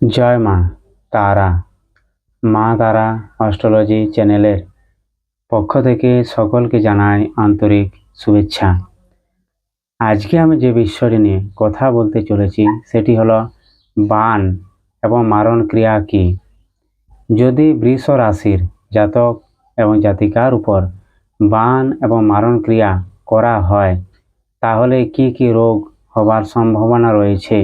জয় মা তারা। মা তারা অস্ট্রোলজি চ্যানেলের পক্ষ থেকে সকলকে জানাই আন্তরিক শুভেচ্ছা। আজকে আমি যে বিষয়টি নিয়ে কথা বলতে চলেছি, সেটি হলো বান এবং মারণ ক্রিয়া কী? যদি বৃষ রাশির জাতক এবং জাতিকার উপর বান এবং মারণ ক্রিয়া করা হয়, তাহলে কি কি রোগ হবার সম্ভাবনা রয়েছে?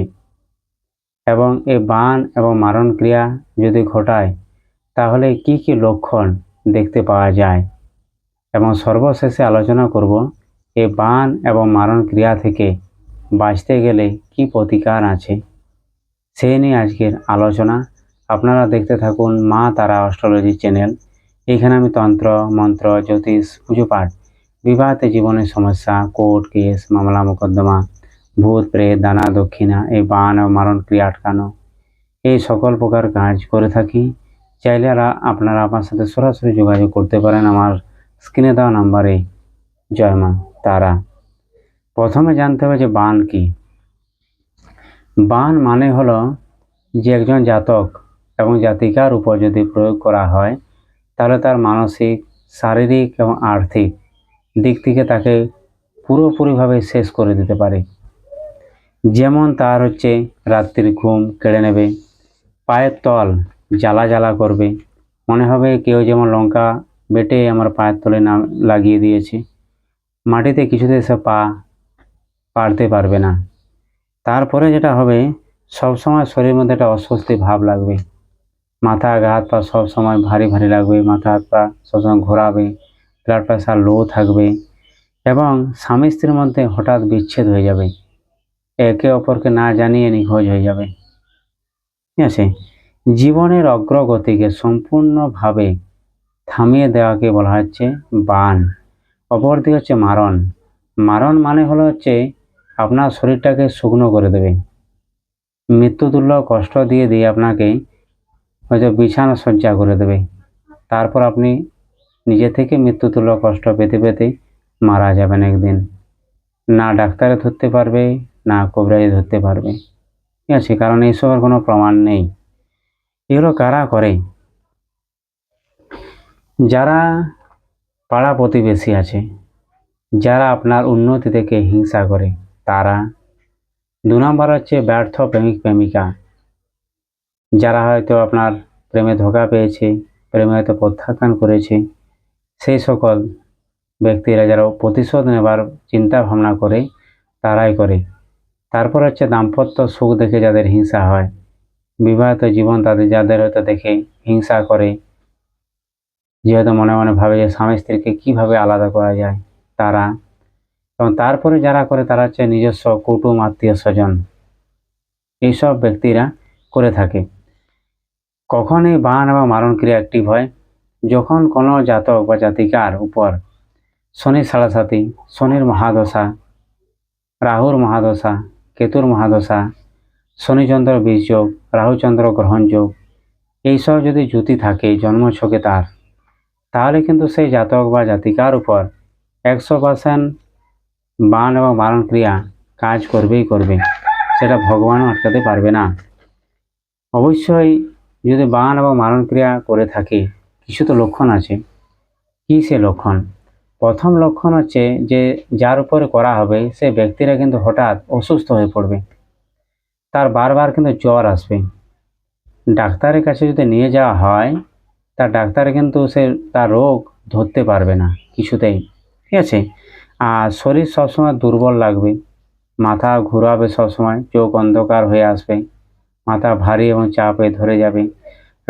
এবং এই বান এবং মারণ ক্রিয়া যদি ঘটায়, তাহলে কি কি লক্ষণ দেখতে পাওয়া যায়? এবং সর্বশেষে আলোচনা করব এই বান এবং মারণ ক্রিয়া থেকে বাঁচতে গেলে কি প্রতিকার আছে? সে নিয়ে আজকের আলোচনা। আপনারা দেখতে থাকুন মা তারা অস্ট্রোলজি চ্যানেল। এখানে আমি তন্ত্র, মন্ত্র, জ্যোতিষ পুজো পাঠ বিবাহতে জীবনের সমস্যা, কোর্ট কেস, মামলা, মোকদ্দমা ভূত প্রেত দানা, দক্ষিণা, এই বান ও মারণ ক্রিয়া আটকানো। এই সকল প্রকার কাজ করে থাকি। চাইলে আপনারা আমার সাথে সরাসরি যোগাযোগ করতে পারেন আমার স্ক্রিনে দেওয়া নাম্বারে। জয় মা, তারা। প্রথমে জানতে হবে যে বান কি। বান মানে হলো যে একজন জাতক এবং জাতিকার উপর যদি প্রয়োগ করা হয়, তাহলে তার মানসিক, শারীরিক এবং আর্থিক দিক থেকে তাকে পুরোপুরিভাবে শেষ করে দিতে পারে। যেমন তার হচ্ছে রাত্রির ঘুম কেড়ে নেবে, পায়ের তল জ্বালা জ্বালা করবে। মনে হবে কেউ যেমন লঙ্কা বেটে আমার পায়ের তলে নাম লাগিয়ে দিয়েছে। মাটিতে কিছুতে সে পা পারতে পারবে না। তারপরে যেটা হবে, সবসময় শরীরের মধ্যে একটা অস্বস্তি ভাব লাগবে। মাথা গা হাত পা সবসময় ভারী ভারী লাগবে, মাথা, হাত পা সবসময় ঘোরাবে ব্লাড প্রেশার লো থাকবে এবং স্বামী স্ত্রীর মধ্যে হঠাৎ বিচ্ছেদ হয়ে যাবে। একে অপরকে না জানিয়ে নিখোঁজ হয়ে যাবে। ঠিক আছে? জীবনের অগ্রগতিকে সম্পূর্ণভাবে থামিয়ে দেওয়াকে বলা হচ্ছে বান, অপরদিকে হচ্ছে মারণ। মারণ মানে হলো হচ্ছে আপনার শরীরটাকে শুকনো করে দেবে। মৃত্যুতুল্য কষ্ট দিয়ে দিয়ে আপনাকে হয়তো বিছানা সজ্জা করে দেবে। তারপর আপনি নিজে থেকে মৃত্যুতুল্য কষ্ট পেতে পেতে মারা যাবেন একদিন। না ডাক্তারে ধরতে পারবে না কবরাজি ধরতে পারবে। ঠিক আছে, কারণ এইসবের কোনো প্রমাণ নেই। এগুলো কারা করে? যারা পাড়া প্রতিবেশী আছে, যারা আপনার উন্নতি থেকে হিংসা করে, তারা দু নম্বর হচ্ছে ব্যর্থ প্রেমিক, প্রেমিকা। যারা হয়তো আপনার প্রেমে ধোকা পেয়েছে, প্রেমে হয়তো প্রত্যাখ্যান করেছে, সেই সকল ব্যক্তিরা যারা প্রতিশোধ নেবার চিন্তা ভাবনা করে, তারাই করে। তারপর হচ্ছে দাম্পত্য সুখ দেখে যাদের হিংসা হয়। বিবাহিত জীবন তাদের, যাদের হয়তো দেখে হিংসা করে যে হয়তো মনে মনে ভাবে যে স্বামী স্ত্রীকে কীভাবে আলাদা করা যায় তারা। এবং তারপরে যারা করে তারা হচ্ছে নিজস্ব কুটুম, আত্মীয় স্বজন। এইসব ব্যক্তিরা করে থাকে। কখন এই বান এবং মারণ ক্রিয়া অ্যাক্টিভ হয়। যখন কোনো জাতক বা জাতিকার উপর শনির সাড়াসাতি, শনির মহাদশা, রাহুর মহাদশা কেতুর মহাদশা, শনিচন্দ্র বীজ যোগ রাহুচন্দ্র গ্রহণ যোগ এইসব যদি জ্যোতি থাকে জন্মছকে তার, তাহলে কিন্তু সেই জাতক বা জাতিকার উপর একশো পার্সেন্ট বান এবং মারণ ক্রিয়া কাজ করবেই করবে, সেটা ভগবানও আটকাতে পারবে না। অবশ্যই যদি বান এবং মারণ ক্রিয়া করে থাকে, কিছু তো লক্ষণ আছে। কী সে লক্ষণ? প্রথম লক্ষণ হচ্ছে যে, যার উপরে করা হবে, সে ব্যক্তিরা কিন্তু হঠাৎ অসুস্থ হয়ে পড়বে। তার বারবার কিন্তু জ্বর আসবে। ডাক্তারের কাছে যদি নিয়ে যাওয়া হয়, তার ডাক্তার কিন্তু সে, তার রোগ ধরতে পারবে না কিছুতেই। ঠিক আছে? আর শরীর সবসময় দুর্বল লাগবে। মাথা ঘুরাবে সবসময়, চোখ অন্ধকার হয়ে আসবে। মাথা ভারী এবং চাপে ধরে যাবে।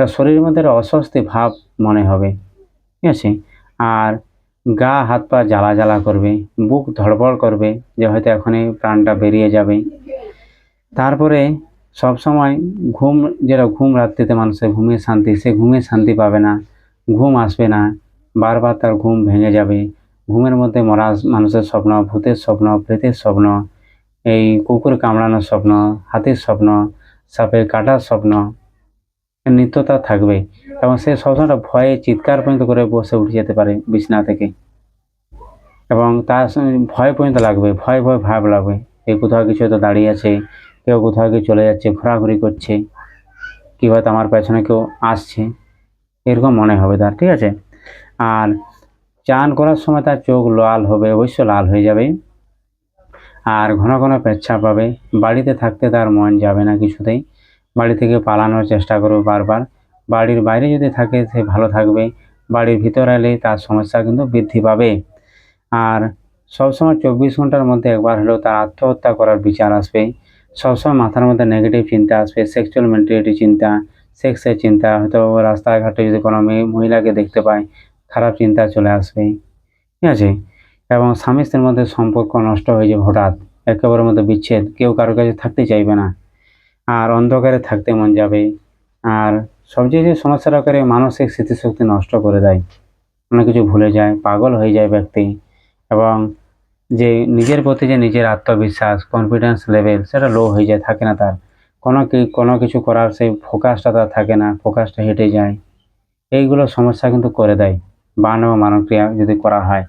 শরীরের মধ্যে একটা অস্বস্তি ভাব মনে হবে। ঠিক আছে? আর গা হাত পা জ্বালা জ্বালা করবে, বুক ধড়বড় করবে যে হয়তো এখনই প্রাণটা বেরিয়ে যাবে। তারপরে সব সময় ঘুম, যেটা ঘুম রাত্রিতে মানুষের ঘুমের শান্তি, সে ঘুমের শান্তি পাবে না, ঘুম আসবে না, বারবার তার ঘুম ভেঙে যাবে। ঘুমের মধ্যে মরা মানুষের স্বপ্ন, ভূতের স্বপ্ন, প্রেতের স্বপ্ন, এই কুকুর কামড়ানোর স্বপ্ন, হাতির স্বপ্ন, সাপের কাটার স্বপ্ন, নিত্যতা থাকবে। এবং সে সবসময় ভয়ে চিৎকার পর্যন্ত করে বসে উঠে যেতে পারে বিছনা থেকে। এবং তার ভয় পর্যন্ত লাগবে, ভয় ভয় ভাব লাগবে। এই কোথাও কিছু হয়তো দাঁড়িয়ে আছে, কেউ কোথাও কেউ চলে যাচ্ছে, ঘোরাঘুরি করছে, কি হয়তো আমার পেছনে কেউ আসছে, এরকম মনে হবে তার, ঠিক আছে? আর চান করার সময় তার চোখ লাল হবে অবশ্য লাল হয়ে যাবে। আর ঘন ঘন পেচ্ছাপ পাবে। বাড়িতে থাকতে তার মন যাবে না কিছুতেই। বাড়ি থেকে পালানোর চেষ্টা করবে বারবার। বাড়ির বাইরে যদি থাকে, সে ভালো থাকবে। বাড়ির ভিতর এলে তার সমস্যা কিন্তু বৃদ্ধি পাবে। আর সবসময় চব্বিশ ঘণ্টার মধ্যে একবার হলেও তার আত্মহত্যা করার বিচার আসবে। সবসময় মাথার মধ্যে নেগেটিভ চিন্তা আসবে সেক্সুয়াল মেন্টালিটি চিন্তা সেক্সের চিন্তা, হয়তো রাস্তাঘাটে যদি কোনো মেয়ে, মহিলাকে দেখতে পায়, খারাপ চিন্তা চলে আসবে। ঠিক আছে? এবং স্বামী স্ত্রীর মধ্যে সম্পর্ক নষ্ট হয়ে যাবে হঠাৎ। একেবারের মধ্যে বিচ্ছেদ। কেউ কারোর কাছে থাকতে চাইবে না। আর অন্ধকারে থাকতে মন যাবে। আর সবচেয়ে যে সমস্যাটা করে মানসিক স্মৃতিশক্তি নষ্ট করে দেয়, অনেক কিছু ভুলে যায়, পাগল হয়ে যায় ব্যক্তি, এবং যে নিজের প্রতি যে নিজের আত্মবিশ্বাস কনফিডেন্স লেভেল সেটা লো হয়ে যায়, থাকে না তার। কোনো কি, কোনো কিছু করার সেই ফোকাসটা তার থাকে না ফোকাসটা হেঁটে যায়। এইগুলো সমস্যা কিন্তু করে দেয়। বান এবং মানক্রিয়া যদি করা হয়।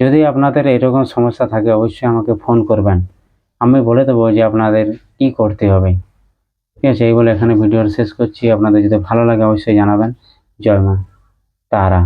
যদি আপনাদের এরকম সমস্যা থাকে, অবশ্যই আমাকে ফোন করবেন। আমি বলে দেবো যে আপনাদের কি করতে হবে। ঠিক আছে, এই বলে এখানে ভিডিওর শেষ করছি। আপনাদের যদি ভালো লাগে অবশ্যই জানাবেন। জয় মা, তারা।